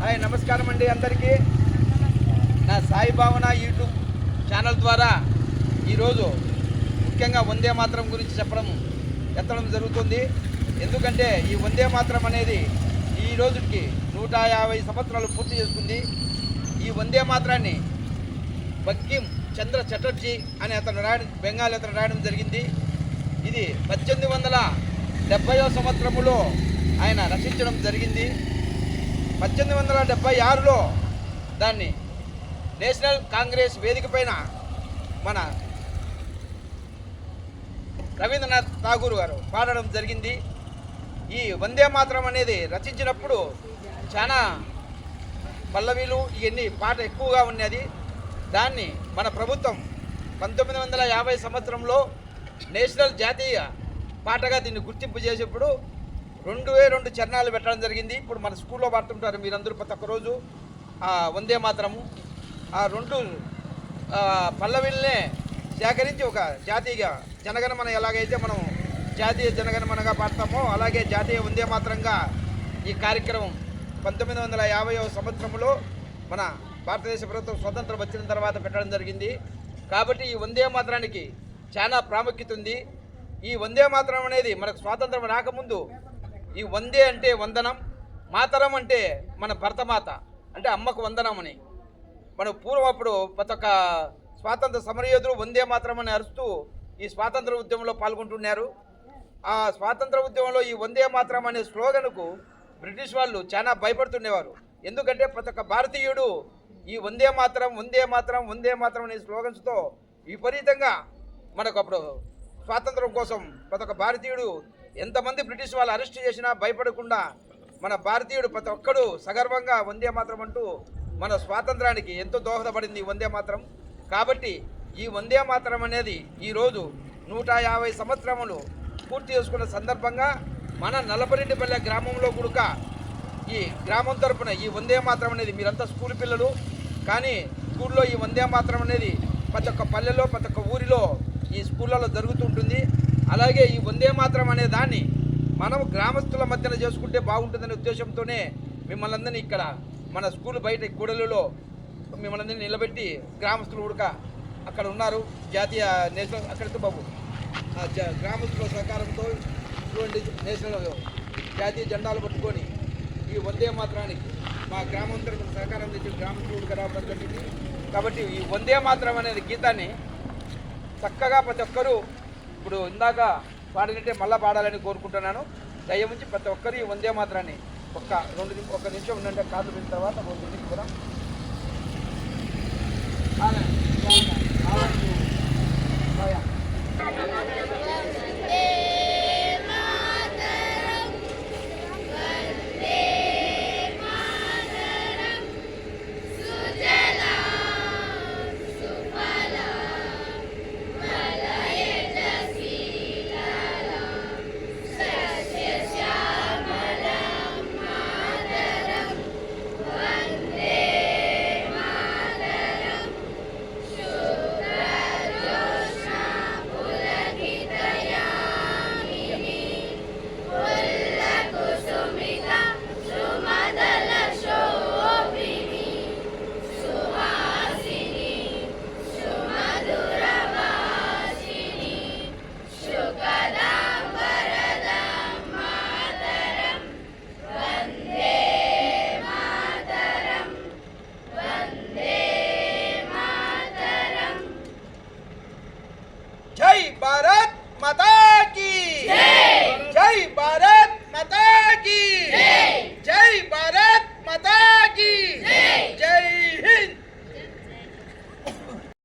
Hi నమస్కారం అండి అందరికీ. నా సాయి భావన యూట్యూబ్ ఛానల్ ద్వారా ఈరోజు ముఖ్యంగా వందే మాత్రం గురించి చెప్పడం ఎత్తడం జరుగుతుంది. ఎందుకంటే ఈ వందే మాత్రం అనేది ఈ రోజుకి నూట యాభై సంవత్సరాలు పూర్తి చేసుకుంది. ఈ వందే మాత్రాన్ని బక్కిం చంద్ర చటర్జీ అని అతను రాయడం బెంగాల్ అతను రాయడం జరిగింది. ఇది పద్దెనిమిది వందల డెబ్భైవ సంవత్సరములో ఆయన రచించడం జరిగింది. పద్దెనిమిది వందల డెబ్బై ఆరులో దాన్ని నేషనల్ కాంగ్రెస్ వేదిక పైన మన రవీంద్రనాథ్ ఠాగూర్ గారు పాడడం జరిగింది. ఈ వందే మాత్రం అనేది రచించినప్పుడు చాలా పల్లవీలు ఇవన్నీ పాట ఎక్కువగా ఉన్నది. దాన్ని మన ప్రభుత్వం పంతొమ్మిది వందల యాభై సంవత్సరంలో నేషనల్ జాతీయ పాటగా దీన్ని గుర్తింపు చేసేప్పుడు రెండు వే రెండు చరణాలు పెట్టడం జరిగింది. ఇప్పుడు మన స్కూల్లో పాడుతుంటారు మీరందరూ ప్రతి ఒక్కరోజు. ఆ వందే మాత్రము. ఆ రెండు పల్లవిల్నే సేకరించి ఒక జాతీయ జనగణమన ఎలాగైతే మనం జాతీయ జనగణమనగా పాడతామో అలాగే జాతీయ వందే మాత్రంగా ఈ కార్యక్రమం పంతొమ్మిది వందల యాభై సంవత్సరంలో మన భారతదేశ ప్రభుత్వం స్వతంత్రం వచ్చిన తర్వాత పెట్టడం జరిగింది. కాబట్టి ఈ వందే మాత్రానికి చాలా ప్రాముఖ్యత ఉంది. ఈ వందే మాత్రం అనేది మనకు స్వాతంత్రం రాకముందు ఈ వందే అంటే వందనం మాతరం అంటే మన భరతమాత అంటే అమ్మకు వందనం అని మన పూర్వం అప్పుడు ప్రతి ఒక్క స్వాతంత్ర సమరయోధులు వందే మాత్రం అని అరుస్తూ ఈ స్వాతంత్ర ఉద్యమంలో పాల్గొంటున్నారు. ఆ స్వాతంత్ర ఉద్యమంలో ఈ వందే మాత్రం అనే స్లోగన్కు బ్రిటిష్ వాళ్ళు చాలా భయపడుతుండేవారు. ఎందుకంటే ప్రతి ఒక్క భారతీయుడు ఈ వందే మాత్రం వందే మాత్రం వందే మాత్రం అనే స్లోగన్స్తో విపరీతంగా మనకు అప్పుడు స్వాతంత్రం కోసం ప్రతి ఒక్క భారతీయుడు ఎంతమంది బ్రిటిష్ వాళ్ళు అరెస్ట్ చేసినా భయపడకుండా మన భారతీయుడు ప్రతి ఒక్కడు సగర్వంగా వందే మాత్రం అంటూ మన స్వాతంత్రానికి ఎంతో దోహదపడింది వందే మాత్రం. కాబట్టి ఈ వందే మాత్రం అనేది ఈరోజు నూట యాభై సంవత్సరములు పూర్తి చేసుకున్న సందర్భంగా మన నలపరెడ్డిపల్లె గ్రామంలో కూడా ఈ గ్రామం తరపున ఈ వందే మాత్రం అనేది మీరంతా స్కూల్ పిల్లలు. కానీ స్కూల్లో ఈ వందే మాత్రం అనేది ప్రతి ఒక్క పల్లెలో ప్రతి ఒక్క ఊరిలో ఈ స్కూళ్ళలో జరుగుతుంటుంది అలాగే ఈ వందే మాత్రం అనే దాన్ని మనం గ్రామస్తుల మధ్యన చేసుకుంటే బాగుంటుందనే ఉద్దేశంతోనే మిమ్మల్ని అందరినీ ఇక్కడ మన స్కూల్ బయట కూడలిలో మిమ్మల్ని అందరినీ నిలబెట్టి గ్రామస్తులు ఉడక అక్కడ ఉన్నారు. జాతీయ నేషనల్ అక్కడితో బాబు? ఆ గ్రామస్తుల సహకారంతో ఇటువంటి నేషనల్ జాతీయ జెండాలు పట్టుకొని ఈ వందే మాత్రానికి మా గ్రామం తరపున సహకారం తెచ్చిన గ్రామస్తులు ఉడక రావడం జరిగింది. కాబట్టి ఈ వందే మాత్రం అనేది గీతాన్ని చక్కగా ప్రతి ఒక్కరూ ఇప్పుడు ఇందాక పాడినట్టే మళ్ళీ పాడాలని కోరుకుంటున్నాను. దయముంచి ప్రతి ఒక్కరి వందే మాత్రాన్ని. ఒక్క రెండు ఒక నిమిషం ఉండండి కాదు పెట్టిన తర్వాత రెండు నిమిషం కూడా. ఆగండి,